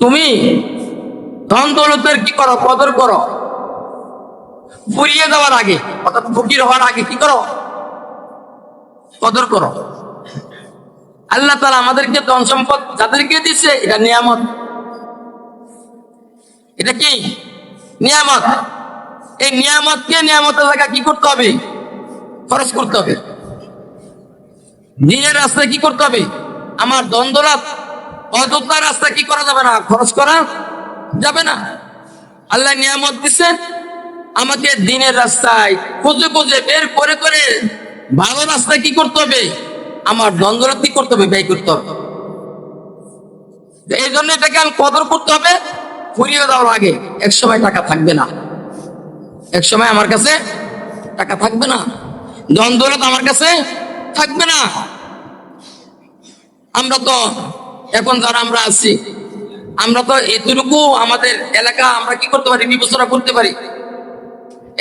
তুমি ধন দৌলতের কি করো, কদর করো? ফুরিয়ে দেওয়ার আগে, অর্থাৎ ফকির হওয়ার আগে কি করো? কদর করো। আল্লাহ তালা আমাদেরকে ধন সম্পদ যাদেরকে দিচ্ছে এটা নিয়ামত। এটা কি? নিয়ামত। এই নিয়ামতকে নিয়ামতের জায়গা কি করতে হবে? খরচ করতে হবে। নিজের রাস্তায় কি করতে হবে? আমার দ্বন্দ্বরাত অযোধ্যা রাস্তায় কি করা যাবে না? খরচ করা যাবে না। আল্লাহ নিয়ামত দিচ্ছেন আমাকে দিনের রাস্তায় খুঁজে খুঁজে বের করে করে ভালো রাস্তায় কি করতে হবে? আমার দ্বন্দ্বরাত কি করতে হবে? ব্যয় করতে হবে। এই জন্য এটাকে আমি কদর করতে হবে, ফুরিয়ে দেওয়ার আগে। এক সময় টাকা থাকবে না। এক সময় আমার কাছে টাকা থাকবে না। দ্বন্দ্বরত আমার কাছে থাকবে না। আমরা তো এখন যারা আমরা আছি, আমরা তো এতটুকু আমাদের এলাকা আমরা কি করতে পারি, বিবেচনা করতে পারি?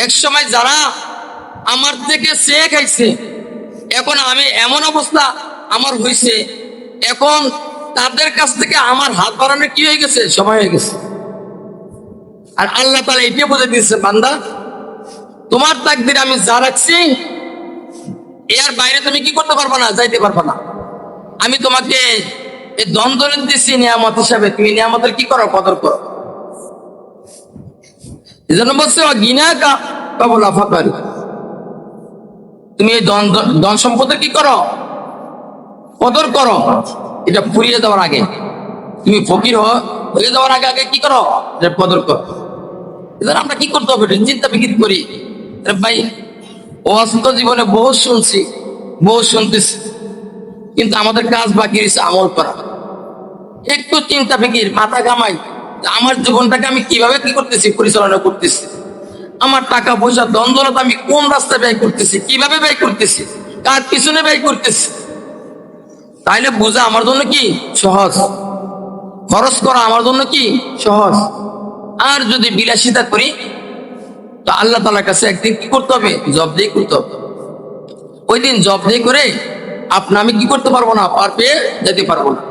এক সময় যারা আমার থেকে সে খাইছে, এখন আমি এমন অবস্থা আমার হয়েছে এখন তাদের কাছ থেকে আমার হাত বাড়ানো কি হয়ে গেছে? সময় হয়ে গেছে। আর আল্লাহ তালা এটাই বলে দিয়েছে, বান্দা। তোমার তাকদির আমি যা রাখছি এর বাইরে তুমি কি করতে পারবে না? যাইতে পারবে না। আমি তোমাকে দ্বন্দ্ব দিচ্ছি নিয়ামত হিসাবে। তুমি নিয়ামতের কি করো? কদর করো। এই জন্য বলছে তুমি এই ধন সম্পদের কি করো? কদর করো। এটা ফুরিয়ে দেওয়ার আগে। তুমি ফকির হয়ে যাওয়ার আগে আগে কি করো? কদর করো। আমরা কি করতে হবে? চিন্তা বিকিত করি। আরে অস্ত জীবনে বহু শুনছি বহু শুনতেছি। কিন্তু আমাদের কাজ বাকি রয়েছে আমল করা। একটু চিন্তা ফিকির, মাথা কামাই আমার জীবনটাকে আমি কীভাবে কি করতেছি, পরিচালনা করতেছি? আমার টাকা পয়সা দ্বন্দ্বরত আমি কোন রাস্তায় ব্যয় করতেছি, কীভাবে ব্যয় করতেছি, কার পিছনে ব্যয় করতেছি? তাইলে বোঝা আমার জন্য কি সহজ? খরচ করা আমার জন্য কি সহজ? আর যদি বিলাসিতা করি তো আল্লাহ তালার কাছে একদিন কি করতে হবে? জব দিয়ে করতে হবে। ওই দিন দিয়ে করে, আপনি আমি কি করতে পারব না? পার পেয়ে যেতে পারব না।